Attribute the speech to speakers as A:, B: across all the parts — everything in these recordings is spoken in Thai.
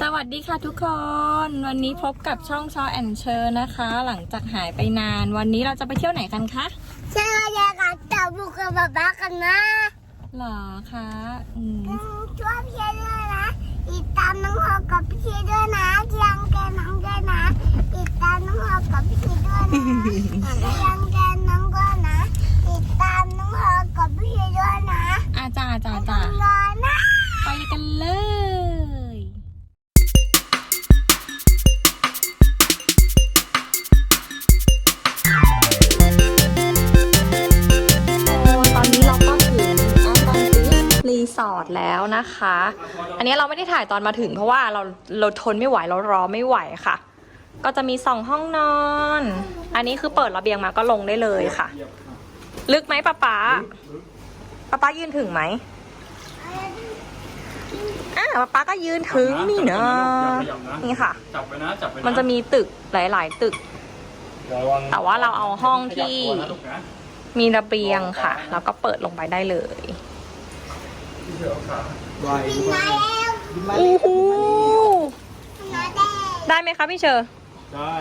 A: สวัสดีค่ะทุกคน วันนี้พบกับช่องซอแอนเชอร์นะคะ หลังจากหายไปนานวันนี้เราจะไปเที่ยวไหนกันคะ
B: ใช่ยายกับจับบุกกับป๊าป๊ากันนะ
A: หรอคะอืม
B: ช่วยพี่ด้วยนะติดตามน้องหอกับพี่ด้วยนะเที่ยงแกน้องด้วยนะติดตามน้องหอกับพี่ด้วยนะเที่ยงแกน้องด้วยนะ นะ
A: คะ อันนี้เราไม่ได้ถ่ายตอนมาถึง เพราะว่าเราเราทนไม่ไหวเรารอไม่ไหวค่ะ ก็จะมีสองห้องนอน อันนี้คือเปิดระเบียงมาก็ลงได้เลยค่ะ ลึกไหมป๊าป๊าป๊าป๊ายืนถึงไหมอ่าป๊าป๊าก็ยืนถึงนี่เนาะนี่ค่ะ
C: จับไปนะจับไปนะ
A: มันจะมีตึกหลาย ๆ ตึก
C: ระวัง
A: แต่ว่าเราเอาห้องที่
C: ขยับตัวนะลูกนะ
A: มีระเบียงค่ะ แล้วก็เปิดลงไปได้เลย
C: ที่เดี๋ยวขา
B: กินมาแล้ว
A: โอ้โห
B: มาแดง
A: ได้ไหมคะพี่เชอร์
C: ได้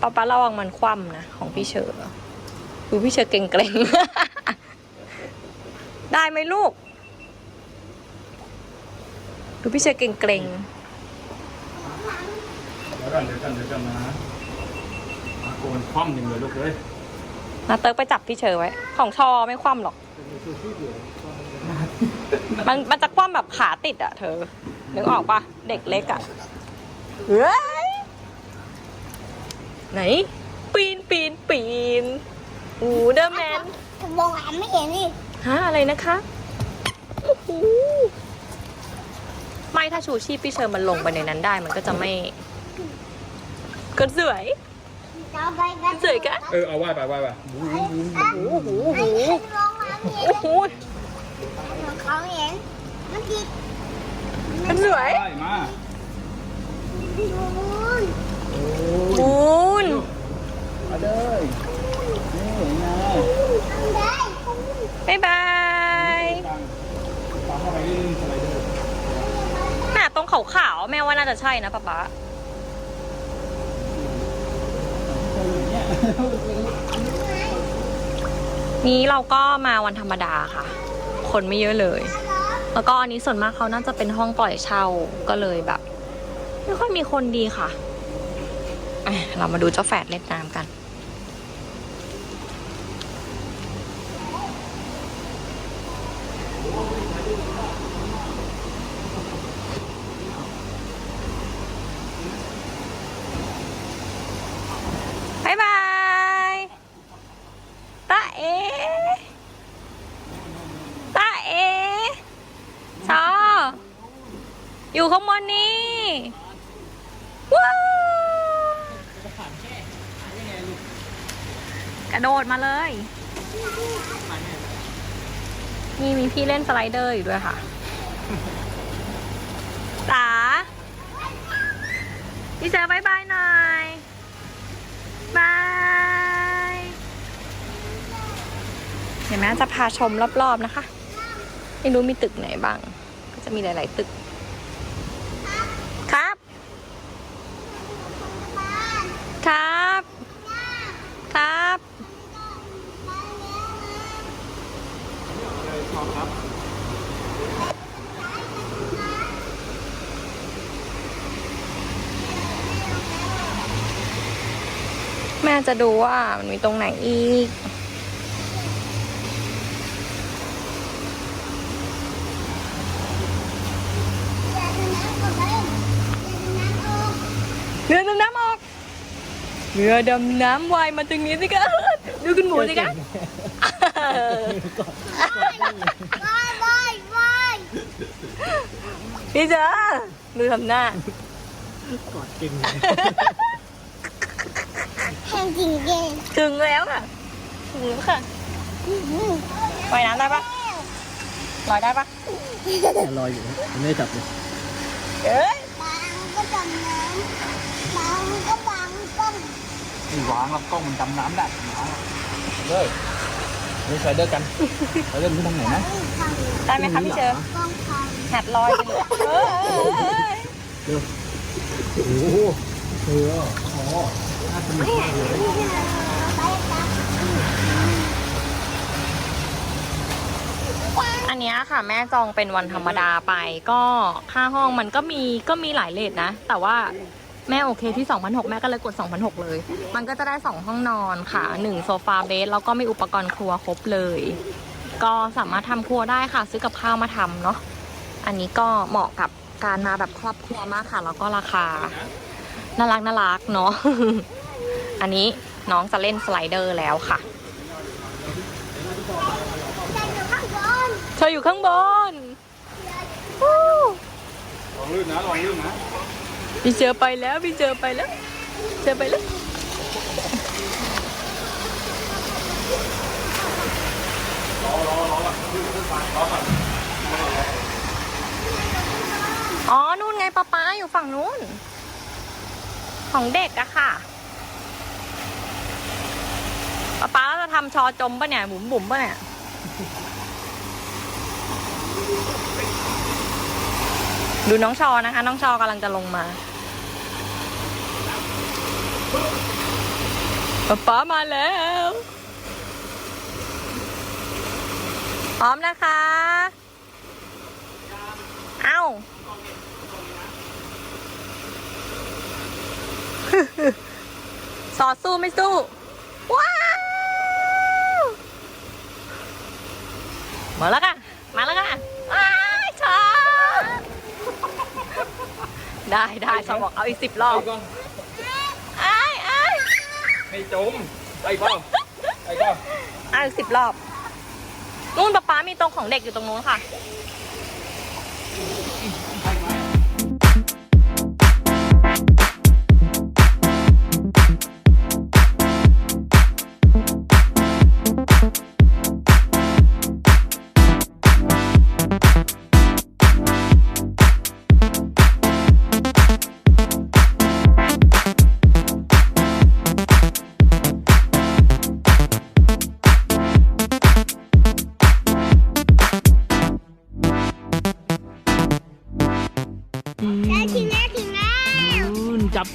A: ป๊าป๊าระวังมันคว่ำนะของพี่เชอร์ดูพี่เชอร์เกรงๆ ได้ไหมลูก ดูพี่เชอร์เกรง
C: เดี๋ยวกันเดี๋ยวกันเดี๋ยวกันนะมาโกนคว่ำหนึ่งเลยลูกเลย
A: ๆนาเติร์กไปจับพี่เชอร์ไว้ ของชอไม่คว่ำหรอก มันมันจะคว่ำแบบขาติดอะเธอ นึกออกปะเด็กเล็กอะเฮ้ยไหน ปีนปีนปีนอูเดอร์แมน
B: มองอ่านไม่เห็นนี่
A: ฮะอะไรนะคะโอ้โหไม่ถ้าชูชีพพี่เชอร์มันลงไปในนั้นได้ มันก็จะไม่ก็สวย
B: เราไปกัน
A: สวยกะ
C: เออเอาไหว้ไปไหว้ไปบู๊บู๊บู๊
A: โอ้โหโอ้โห
B: มองอ่านไม่เห็น
A: โอ้โห
B: เขาเห็นมันติด
A: มันสวย
C: ไหว้มา
B: ดู
A: บูน
C: มาเลยนี่ไง
B: ได้
A: บ๊ายบาย
C: ตังตังเข้าไปเล่นสไลเดอร์
A: น่ะตรงขาวๆแม่ว่าน่าจะใช่นะป๊าป๊านี้เราก็มาวันธรรมดาค่ะ คนไม่เยอะเลย แล้วก็อันนี้ส่วนมากเขาน่าจะเป็นห้องปล่อยเช่าก็เลยแบบ ไม่ค่อยมีคนดีค่ะเรามาดูเจ้าแฝดเล่นน้ำกัน บายบายตาเอตาเอชออยู่ข้างบนนี้ว้าวกระ โดดมาเลย นี่มีพี่เล่นสไลเดอร์อยู่ด้วยค่ะตาพี่เจอบายบายหน่อยบายเห็นไหมจะพาชมรอบๆนะคะ ไม่รู้มีตึกไหนบ้าง ก็จะมีหลาย ๆ ตึก ครับ ครับ ครับ แม่ จะดูว่ามันมีตรงไหนอีก เรือดำน้ำออก เรือดำน้ำวายมาตรงนี้สิคะดูคุณหมูสิคะ
B: บายบายบาย
A: พี่เจอดูทำหน้า
B: แข่ง จริงเก่ง
A: ถึงแล้วค่ะ ถึงแล้วค่ะว่ายน้ำได้ปะลอยได้ปะ
C: ลอยอยู่ไม่ได้จับเลย
A: เอ้ย
B: บางก็ดำน้ำบางก็บางก้ม
C: นี่วางแล้วกล้องมันดำน้ำได้วางเลยเล่นสไลเดอร์กันสไลเดอร์ขึ้นทางไหนนะ
A: ได้ไหมคะพี่เชอ
B: ก้องทาง
A: หัดลอยไปเลยเอ้ย
C: เร็วโอ้โหเออ อันเนี้
A: ยค่ะ แม่จองเป็นวันธรรมดาไป ก็ค่าห้องมันก็มีก็มีหลายเลทนะ แต่ว่าแม่โอเคที่2,600แม่ก็เลยกด2,600เลย มันก็จะได้ 2 ห้องนอนค่ะ 1 โซฟาเบสแล้วก็มีอุปกรณ์ครัวครบเลย ก็สามารถทำครัวได้ค่ะ ซื้อกับข้าวมาทำเนาะ อันนี้ก็เหมาะกับการมาแบบครอบครัวมากค่ะ แล้วก็ราคา น่ารักน่ารักเนาะ อันนี้น้องจะเล่นสไลเดอร์แล้วค่ะ เธออยู่ข้างบนวู้
C: ลองลื่นนะลองลื่นนะ
A: พี่เจอไปแล้วพี่เจอไปแล้ว เจอไปแล้ว อ๋อ นู่นไงป้าป้าอยู่ฝั่งนู้น ของเด็กอะค่ะป้าป้าจะทำชอจมปะเนี่ย บุ๋มบุ๋มปะเนี่ย ดูน้องชอนะคะ น้องชอกำลังจะลงมาป๊าป๊ามาแล้วพร้อมนะคะ เอ้า สอดสู้ไม่สู้ ว้าว มาแล้วค่ะ มาแล้วค่ะว้ายชอได้ได้ชอบอกเอาอีกสิบรอบ
C: ไปก่อน
A: ไอ้ไอ้าย
C: ไม่จมไปเปล่าไปเปล่า
A: เอาอีกสิบรอบนู่นป๊าป๊ามีตรงของเด็กอยู่ตรงนู้นค่ะ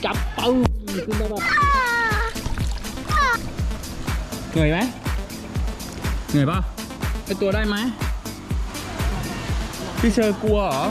C: จับจับเป้าขึ้นได้ป่ะเหนื่อยไหมเหนื่อยป่ะไอตัวได้ไหมพี่เชอร์กลัวเหรอ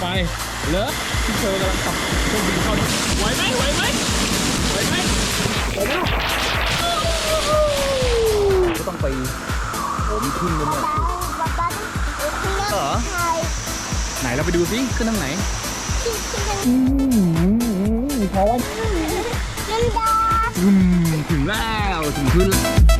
C: ไปเหลือพี่เชอกำลังขับเครื่องบินเข้าไหวไหมไหวไหมไหวไหมไหวไหมก็ต้องไปผมขึ้นบนเนี่ย
B: ป๊าป๊าต้องขึ้นรถ
C: เหรอ
B: ไห
C: นเราไปดูซิขึ้นทางไหนอืมเพราะว่า
B: ขึ้นดา
C: ถึงแล้วถึงขึ้นแล้ว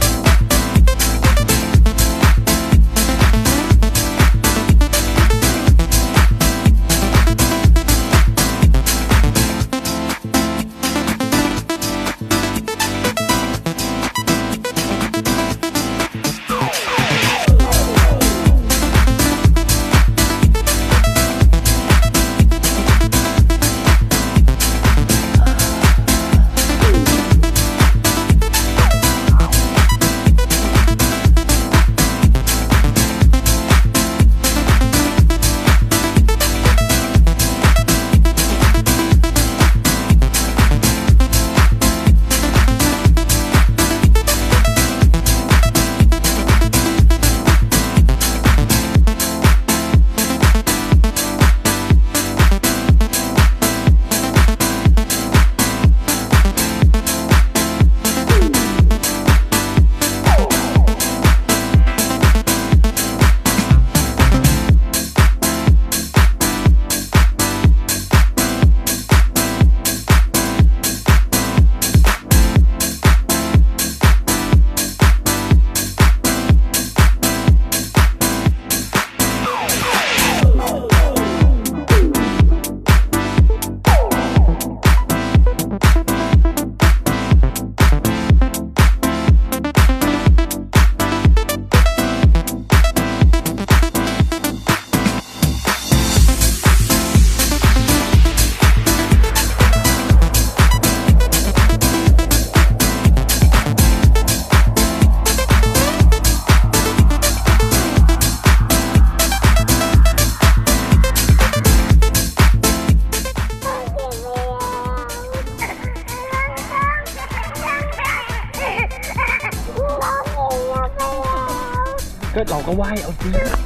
C: ก็เราก็ไหว้เอาสิ